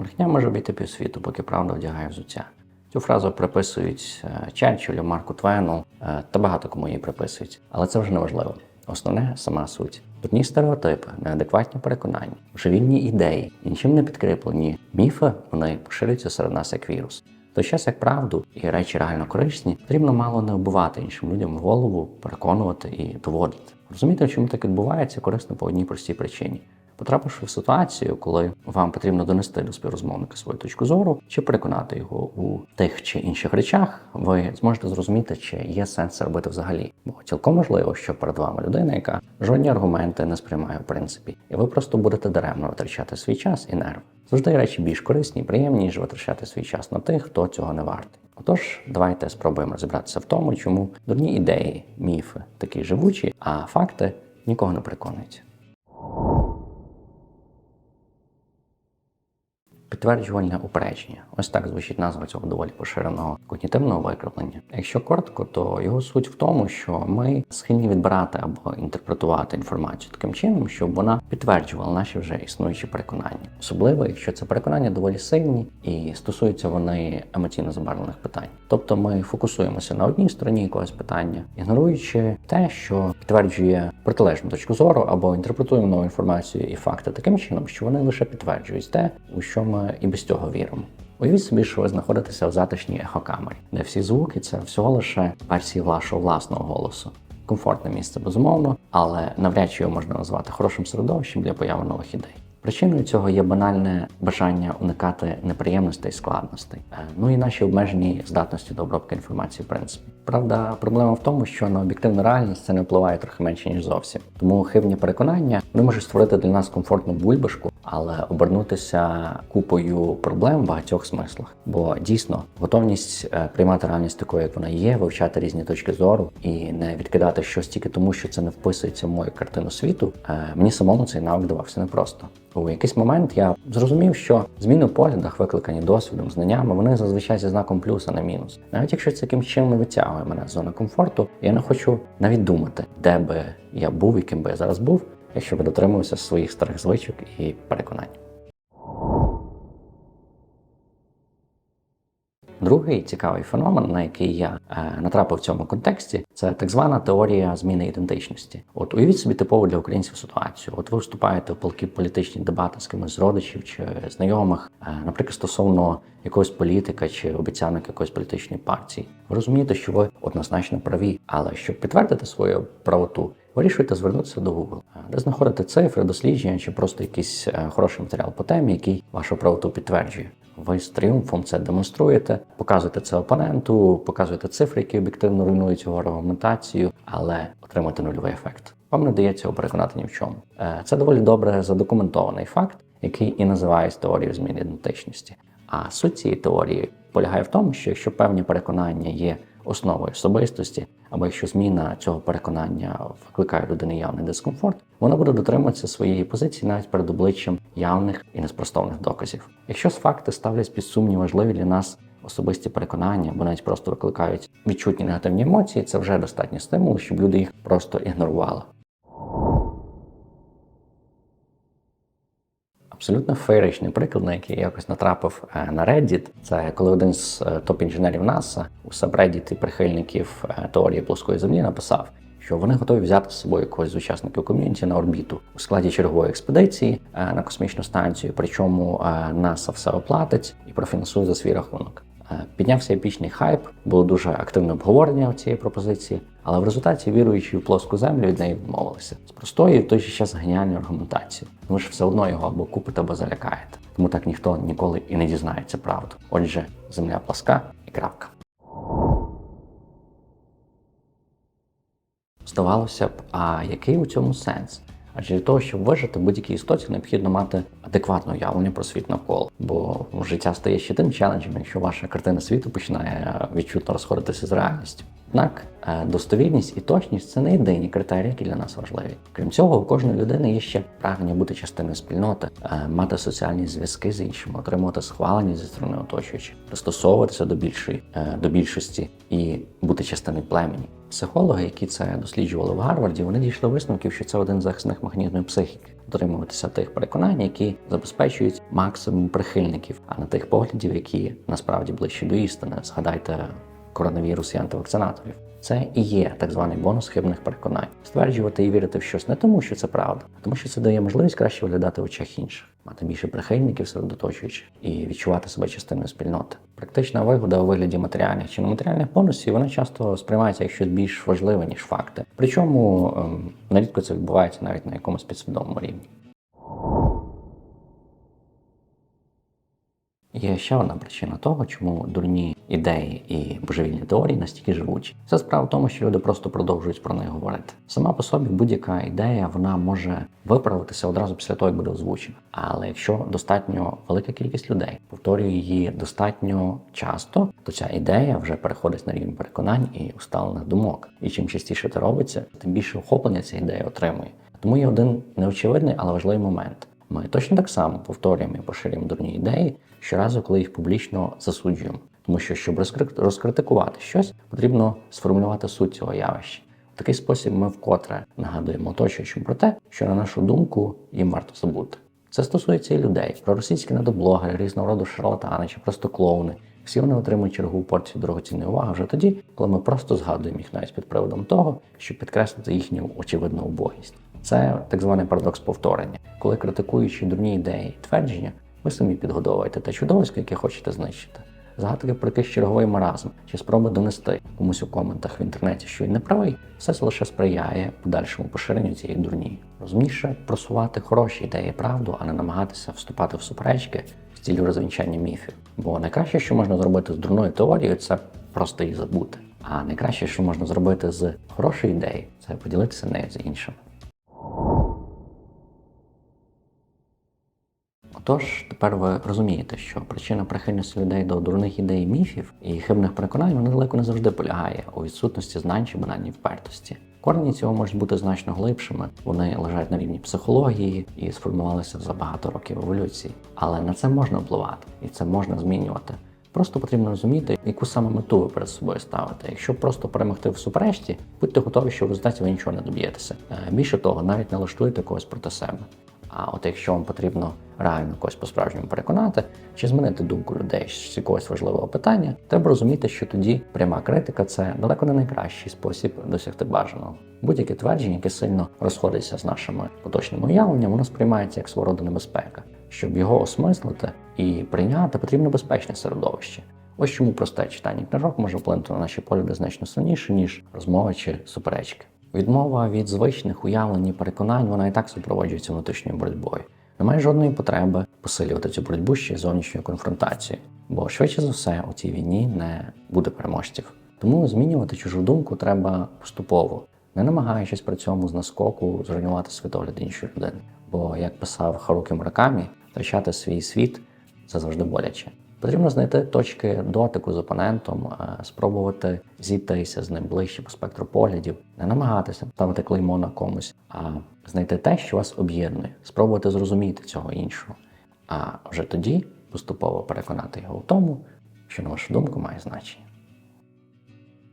Брехня може обійти півсвіту, поки правда вдягає взуття. Цю фразу приписують е, Черчиллю, Марку Твену е, та багато кому її приписують. Але це вже не важливо. Основне сама суть. Дурні стереотипи, неадекватні переконання, божевільні ідеї, нічим не підкріплені міфи вони поширюються серед нас як вірус. В той час як правду і речі реально корисні, потрібно мало не вбивати іншим людям голову, переконувати і доводити. Розуміти, чому так відбувається, корисно по одній простій причині. Потрапивши в ситуацію, коли вам потрібно донести до співрозмовника свою точку зору, чи переконати його у тих чи інших речах, ви зможете зрозуміти, чи є сенс робити взагалі. Бо цілком можливо, що перед вами людина, яка жодні аргументи не сприймає в принципі, і ви просто будете даремно витрачати свій час і нерви. Завжди речі більш корисні і приємні, ніж витрачати свій час на тих, хто цього не вартий. Отож, давайте спробуємо розібратися в тому, чому дурні ідеї, міфи такі живучі, а факти нікого не переконують. Підтверджувальне упередження. Ось так звучить назва цього доволі поширеного когнітивного викривлення. Якщо коротко, то його суть в тому, що ми схильні відбирати або інтерпретувати інформацію таким чином, щоб вона підтверджувала наші вже існуючі переконання, особливо якщо це переконання доволі сильні і стосуються вони емоційно забарвлених питань. Тобто ми фокусуємося на одній стороні якогось питання, ігноруючи те, що підтверджує протилежну точку зору, або інтерпретуємо нову інформацію і факти таким чином, що вони лише підтверджують те, у що ми і без цього віримо. Уявіть собі, що ви знаходитеся в затишній ехокамері, де всі звуки це всього лише версії вашого власного голосу. Комфортне місце, безумовно, але навряд чи його можна назвати хорошим середовищем для появи нових ідей. Причиною цього є банальне бажання уникати неприємностей і складностей, Е, ну і наші обмежені здатності до обробки інформації, в принципі. Правда, проблема в тому, що на об'єктивну реальність це не впливає трохи менше ніж зовсім. Тому хибні переконання вони можуть створити для нас комфортну бульбашку, але обернутися купою проблем в багатьох смислах. Бо дійсно готовність е, приймати реальність такою, як вона є, вивчати різні точки зору і не відкидати щось тільки тому, що це не вписується в мою картину світу. е, Мені самому цей навик давався непросто. У якийсь момент я зрозумів, що зміни в поглядах, викликані досвідом, знаннями, вони зазвичай зі знаком плюс, а не мінус. Навіть якщо це якимсь чином не витягує мене з зони комфорту, я не хочу навіть думати, де би я був, яким би я зараз був, якщо ви дотримувався своїх старих звичок і переконань. Другий цікавий феномен, на який я е, натрапив в цьому контексті, це так звана теорія зміни ідентичності. От уявіть собі типову для українців ситуацію. От ви вступаєте в палкі політичні дебати з кимось з родичів чи знайомих, е, наприклад, стосовно якогось політика чи обіцянок якоїсь політичної партії. Ви розумієте, що ви однозначно праві, але щоб підтвердити свою правоту, вирішуєте звернутися до Google, е, де знаходите цифри, дослідження чи просто якийсь хороший матеріал по темі, який вашу правоту підтверджує. Ви з тріумфом це демонструєте, показуєте це опоненту, показуєте цифри, які об'єктивно руйнують його аргументацію, але отримати нульовий ефект. Вам не дається його переконати ні в чому. Е, Це доволі добре задокументований факт, який і називається теорією зміни ідентичності. А суть цієї теорії полягає в тому, що якщо певні переконання є основою особистості, або якщо зміна цього переконання викликає людини явний дискомфорт, вона буде дотримуватися своєї позиції навіть перед обличчям явних і неспростовних доказів. Якщо з факти ставлять під сумнів важливі для нас особисті переконання, або навіть просто викликають відчутні негативні емоції, це вже достатньо стимул, щоб люди їх просто ігнорували. Абсолютно феєричний приклад, на який я якось натрапив е, на Reddit, це коли один з е, топ-інженерів NASA у сабреддіті прихильників е, теорії плоскої землі написав, що вони готові взяти з собою когось з учасників ком'юніті на орбіту у складі чергової експедиції на космічну станцію. Причому НАСА все оплатить і профінансує за свій рахунок. Е, Піднявся епічний хайп, було дуже активне обговорення цієї пропозиції, але в результаті віруючі в плоску землю від неї відмовилися з простої в той же час геніальної аргументації. Тому що все одно його або купите, або залякаєте. Тому так ніхто ніколи і не дізнається правду. Отже, земля плоска і крапка. Здавалося б, а який у цьому сенс? Адже для того, щоб вижити будь-якій істоті, необхідно мати адекватне уявлення про світ навколо. Бо життя стає ще тим челенджем, якщо ваша картина світу починає відчутно розходитися з реальністю. Однак е, достовірність і точність це не єдині критерії, які для нас важливі. Крім цього, у кожної людини є ще прагнення бути частиною спільноти, е, мати соціальні зв'язки з іншими, отримувати схвалення зі сторони оточуючих, пристосовуватися до більшої е, до більшості і бути частиною племені. Психологи, які це досліджували в Гарварді, вони дійшли висновків, що це один з захисних механізмів психіки дотримуватися тих переконань, які забезпечують максимум прихильників, а не тих поглядів, які насправді ближчі до істини. Згадайте коронавірус і антивакцинаторів. Це і є так званий бонус хибних переконань. Стверджувати і вірити в щось не тому, що це правда, а тому, що це дає можливість краще виглядати в очах інших, мати більше прихильників серед оточуючих і відчувати себе частиною спільноти. Практична вигода у вигляді матеріальних чи нематеріальних бонусів вона часто сприймається як щось більш важливе ніж факти. Причому ем, нерідко це відбувається навіть на якомусь підсвідомому рівні. Є ще одна причина того, чому дурні ідеї і божевільні теорії настільки живучі. Це справа в тому, що люди просто продовжують про них говорити. Сама по собі будь-яка ідея вона може виправитися одразу після того, як буде озвучена. Але якщо достатньо велика кількість людей повторює її достатньо часто, то ця ідея вже переходить на рівень переконань і усталених думок. І чим частіше це робиться, тим більше охоплення ця ідея отримує. Тому є один неочевидний, але важливий момент. Ми точно так само повторюємо і поширюємо дурні ідеї щоразу, коли їх публічно засуджуємо. Тому що, щоб розкритикувати щось, потрібно сформулювати суть цього явища. В такий спосіб ми вкотре нагадуємо оточуючим про те, що на нашу думку їм варто забути. Це стосується і людей, про російські недоблогери, різного роду шарлатани чи просто клоуни. Всі вони отримують чергову порцію дорогоцінної уваги вже тоді, коли ми просто згадуємо їх навіть під приводом того, щоб підкреслити їхню очевидну убогість. Це так званий парадокс повторення, коли критикуючи дурні ідеї і твердження, ви самі підгодовуєте те чудовисько, яке хочете знищити. Згадки про якийсь черговий маразм чи спроби донести комусь у коментах в інтернеті, що він не правий, все це лише сприяє подальшому поширенню цієї дурні. Розумніше просувати хороші ідеї правду, а не намагатися вступати в суперечки з цілю розвінчання міфів. Бо найкраще, що можна зробити з дурною теорією, це просто її забути. А найкраще, що можна зробити з хорошої ідеї, це поділитися нею з іншими. Отож, тепер ви розумієте, що причина прихильності людей до дурних ідей, міфів і хибних переконань вона далеко не завжди полягає у відсутності знань чи банальній впертості. Корені цього можуть бути значно глибшими, вони лежать на рівні психології і сформувалися за багато років еволюції. Але на це можна впливати і це можна змінювати. Просто потрібно розуміти, яку саме мету ви перед собою ставите. Якщо просто перемогти в суперечці, будьте готові, що в результаті ви нічого не доб'єтеся. Е, більше того, навіть налаштуйте когось проти себе. А от якщо вам потрібно реально когось по-справжньому переконати чи змінити думку людей з якогось важливого питання, треба розуміти, що тоді пряма критика це далеко не найкращий спосіб досягти бажаного. Будь-яке твердження, яке сильно розходиться з нашими поточними уявленнями, воно сприймається як свого роду небезпека. Щоб його осмислити і прийняти, потрібно безпечне середовище. Ось чому просте читання книжок може вплинути на наші погляди значно сильніше, ніж розмови чи суперечки. Відмова від звичних уявлень і переконань вона і так супроводжується внутрішньою боротьбою. Немає жодної потреби посилювати цю боротьбу ще зовнішньою конфронтацією, бо швидше за все у цій війні не буде переможців. Тому змінювати чужу думку треба поступово, не намагаючись при цьому з наскоку зруйнувати світогляд іншої людини. Бо, як писав Харукі Муракамі, втрачати свій світ це завжди боляче. Потрібно знайти точки дотику з опонентом, е, спробувати зійтися з ним ближче по спектру поглядів, не намагатися ставити клеймо на комусь, а знайти те, що вас об'єднує, спробувати зрозуміти цього іншого. А вже тоді поступово переконати його в тому, що на вашу думку має значення.